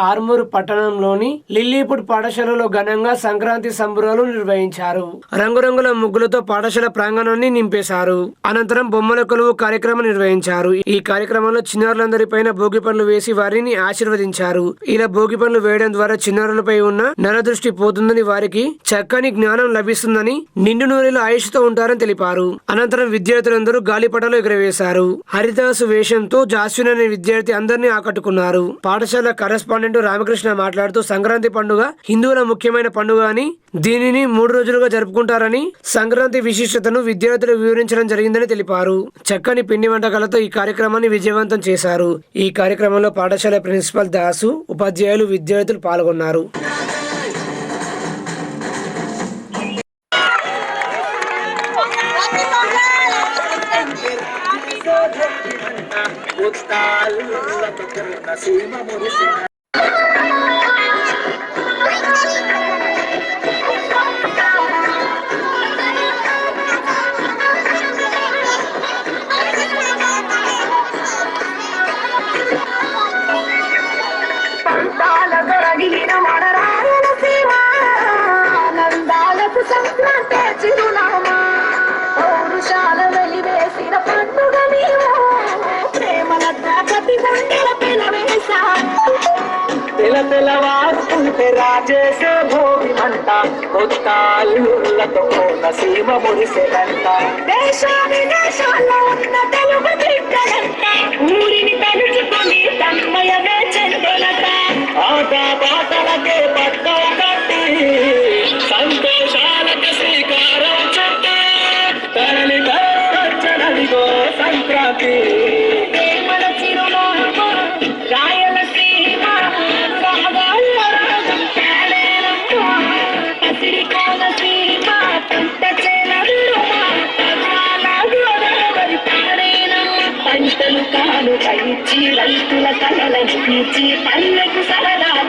ఆర్మూరు పట్టణంలోని లిల్లీపుడ్ పాఠశాలలో ఘనంగా సంక్రాంతి సంబరాలు నిర్వహించారు. రంగురంగుల ముగ్గులతో పాఠశాల ప్రాంగణాన్ని నింపేశారు. అనంతరం బొమ్మల కొలువు కార్యక్రమం నిర్వహించారు. ఈ కార్యక్రమంలో చిన్నారులందరిపైన భోగి పనులు వేసి వారిని ఆశీర్వదించారు. ఇలా భోగి పనులు వేయడం ద్వారా చిన్నారులపై ఉన్న నరదృష్టి పోతుందని వారికి చక్కని జ్ఞానం లభిస్తుందని నిండు నూరేలు ఆయుష్తో ఉంటారని తెలిపారు. అనంతరం విద్యార్థులందరూ గాలిపటాలు ఎగురవేశారు. హరిదాసు వేషంతో జాస్విన్ అనే విద్యార్థి అందరినీ ఆకట్టుకున్నారు. పాఠశాల కరెస్పాండెంట్ రామకృష్ణ మాట్లాడుతూ సంక్రాంతి పండుగ హిందువుల ముఖ్యమైన పండుగ అని దీనిని మూడు రోజులుగా జరుపుకుంటారని సంక్రాంతి విశిష్టతను విద్యార్థులు వివరించడం జరిగిందని తెలిపారు చక్కని పిండి వంటకాలతో ఈ కార్యక్రమాన్ని విజయవంతం చేశారు ఈ కార్యక్రమంలో పాఠశాల ప్రిన్సిపల్ దాసు ఉపాధ్యాయులు విద్యార్థులు పాల్గొన్నారు పండుగ నీవు ప్రేమల ప్రతి గుండెల పిలవేశా తెల తెలవారుతుంటే రాజేసే భోగి మంట కొత్త అల్లుళ్ళతో నసీమ మురిసెనంట దేశ విదేశాల్లో ఉన్న తెలుగు బిడ్డలంట. పంటలు కాలు పైచి రైతుల కలలను తీర్చి పల్లెకు సరదా